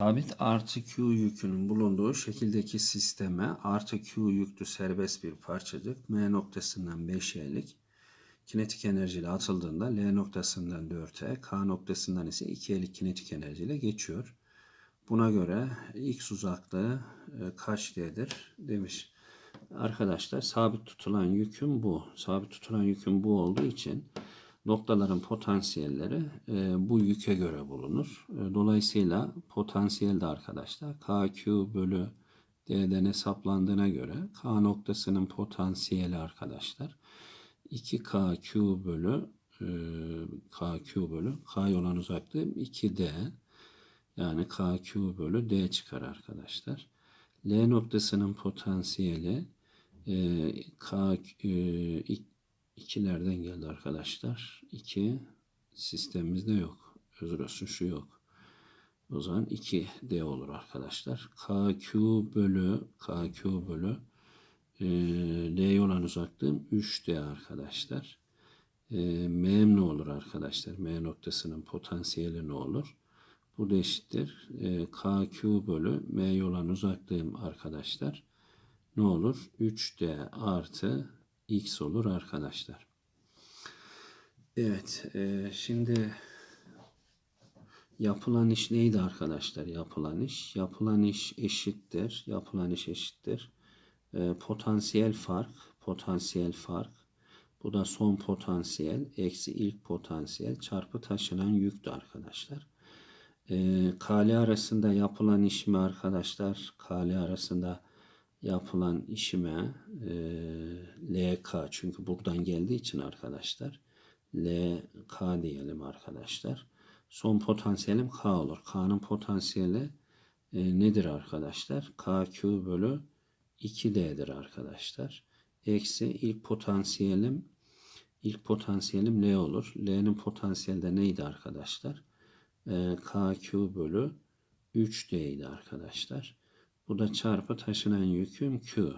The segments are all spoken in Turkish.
Sabit artı Q yükünün bulunduğu şekildeki sisteme artı Q yüklü serbest bir parçacık M noktasından 5E'lik kinetik enerjiyle atıldığında L noktasından 4E, K noktasından ise 2E'lik kinetik enerjiyle geçiyor. Buna göre X uzaklığı e, kaç D'dir demiş. Arkadaşlar sabit tutulan yükün bu. Sabit tutulan yükün bu olduğu için noktaların potansiyelleri e, bu yüke göre bulunur. E, dolayısıyla potansiyel de arkadaşlar KQ bölü D'den hesaplandığına göre K noktasının potansiyeli arkadaşlar 2KQ bölü e, KQ bölü K olan uzaklığı 2D yani KQ bölü D çıkar arkadaşlar. L noktasının potansiyeli e, K e, ikilerden geldi arkadaşlar. 2 sistemimizde yok. Özür olsun şu yok. O zaman 2D olur arkadaşlar. KQ bölü KQ bölü e, L'ye olan uzaklığım 3D arkadaşlar. E, M ne olur arkadaşlar? M noktasının potansiyeli ne olur? Bu da eşittir. E, KQ bölü M'ye olan uzaklığım arkadaşlar. Ne olur? 3D artı X olur arkadaşlar. Evet. E, şimdi yapılan iş neydi arkadaşlar? Yapılan iş. Yapılan iş eşittir. Yapılan iş eşittir. E, potansiyel fark. Potansiyel fark. Bu da son potansiyel. Eksi ilk potansiyel çarpı taşınan yüktü arkadaşlar. E, KL arasında yapılan işimi arkadaşlar. KL arasında yapılan işime e, LK çünkü buradan geldiği için arkadaşlar LK diyelim arkadaşlar. Son potansiyelim K olur. K'nın potansiyeli e, nedir arkadaşlar? KQ bölü 2D'dir arkadaşlar. Eksi ilk potansiyelim ilk potansiyelim L olur. L'nin potansiyeli de neydi arkadaşlar? E, KQ bölü 3D idi arkadaşlar. Bu da çarpı taşınan yüküm Q.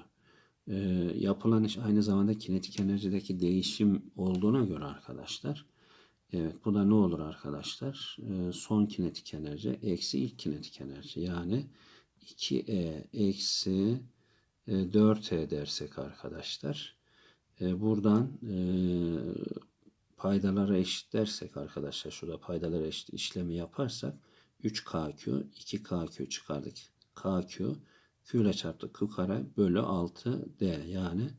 E, yapılan iş aynı zamanda kinetik enerjideki değişim olduğuna göre arkadaşlar. Evet bu da ne olur arkadaşlar? E, son kinetik enerji eksi ilk kinetik enerji. Yani 2E eksi e, 4E dersek arkadaşlar. E, buradan e, paydalara eşit dersek arkadaşlar şurada paydalara eşit işlemi yaparsak 3KQ 2KQ çıkardık. KQ Q ile çarptı Q kare bölü 6D yani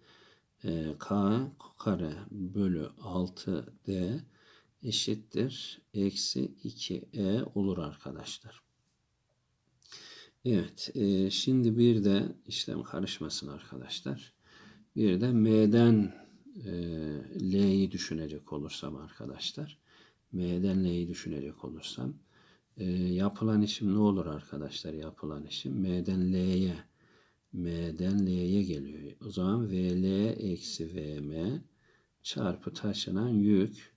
e, K kare bölü 6D eşittir eksi 2E olur arkadaşlar. Evet e, şimdi bir de işlem karışmasın arkadaşlar. Bir de M'den e, L'yi düşünecek olursam arkadaşlar. M'den L'yi düşünecek olursam e, yapılan işim ne olur arkadaşlar yapılan işim M'den L'ye M'den L'ye geliyor. O zaman VL eksi VM çarpı taşınan yük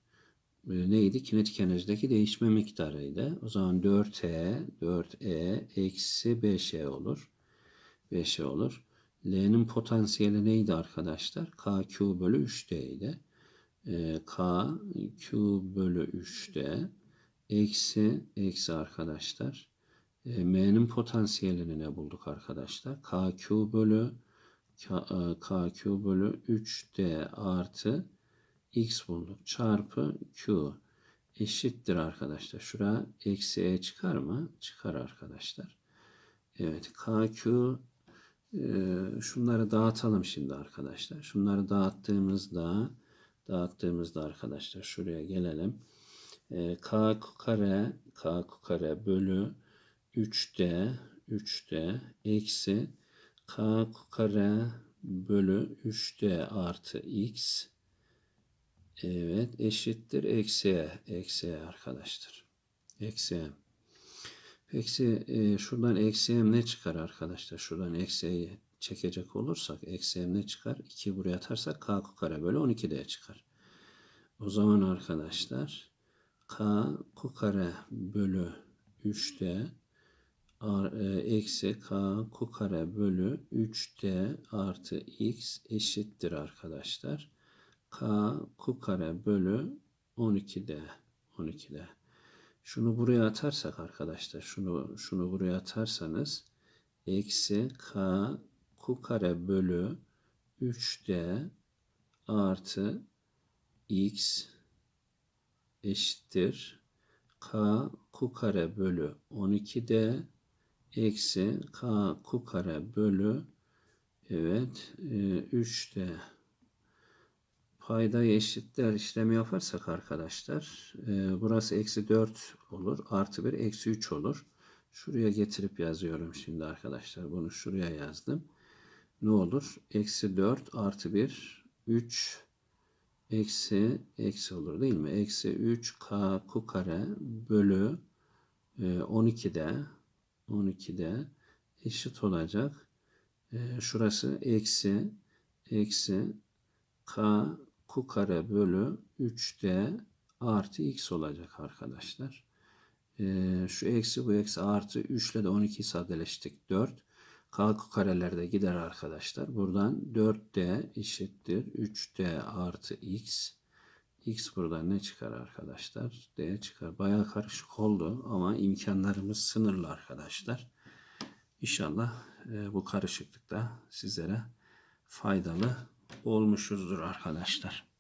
e, neydi? Kinetik enerjideki değişme miktarıydı. O zaman 4E 4E eksi 5E olur. 5E olur. L'nin potansiyeli neydi arkadaşlar? KQ bölü 3D idi. E, K Q bölü 3D eksi eksi arkadaşlar. E, M'nin potansiyelini ne bulduk arkadaşlar? KQ bölü KQ e, bölü 3D artı X bulduk. Çarpı Q eşittir arkadaşlar. Şura eksi E çıkar mı? Çıkar arkadaşlar. Evet KQ e, şunları dağıtalım şimdi arkadaşlar. Şunları dağıttığımızda dağıttığımızda arkadaşlar şuraya gelelim. E, K kare K kare bölü 3D 3D eksi K kare bölü 3D artı X Evet eşittir eksiye. Eksiye arkadaşlar. Eksiye. Peki e, şuradan eksiye ne çıkar arkadaşlar? Şuradan eksiyeyi çekecek olursak eksiye ne çıkar? 2 buraya atarsak k kare bölü 12d çıkar. O zaman arkadaşlar k kare bölü 3d e, eksi k kare bölü 3d artı x eşittir arkadaşlar. K Q kare bölü 12D. 12D. Şunu buraya atarsak arkadaşlar şunu şunu buraya atarsanız eksi k q kare bölü 3d artı x eşittir k q kare bölü 12d eksi k q kare bölü evet e, 3d payda eşitler işlemi yaparsak arkadaşlar e, burası eksi 4 olur artı 1 eksi 3 olur. Şuraya getirip yazıyorum şimdi arkadaşlar. Bunu şuraya yazdım. Ne olur? Eksi 4 artı 1 3 eksi eksi olur değil mi? Eksi 3 k ku kare bölü e, 12'de 12'de eşit olacak. E, şurası eksi eksi k ku kare bölü 3d artı x olacak arkadaşlar. Ee, şu eksi bu eksi artı 3 ile de 12'yi sadeleştik 4. K karelerde gider arkadaşlar. Buradan 4d eşittir 3d artı x. X buradan ne çıkar arkadaşlar? D çıkar. Bayağı karışık oldu ama imkanlarımız sınırlı arkadaşlar. İnşallah e, bu karışıklıkta sizlere faydalı olmuşuzdur arkadaşlar.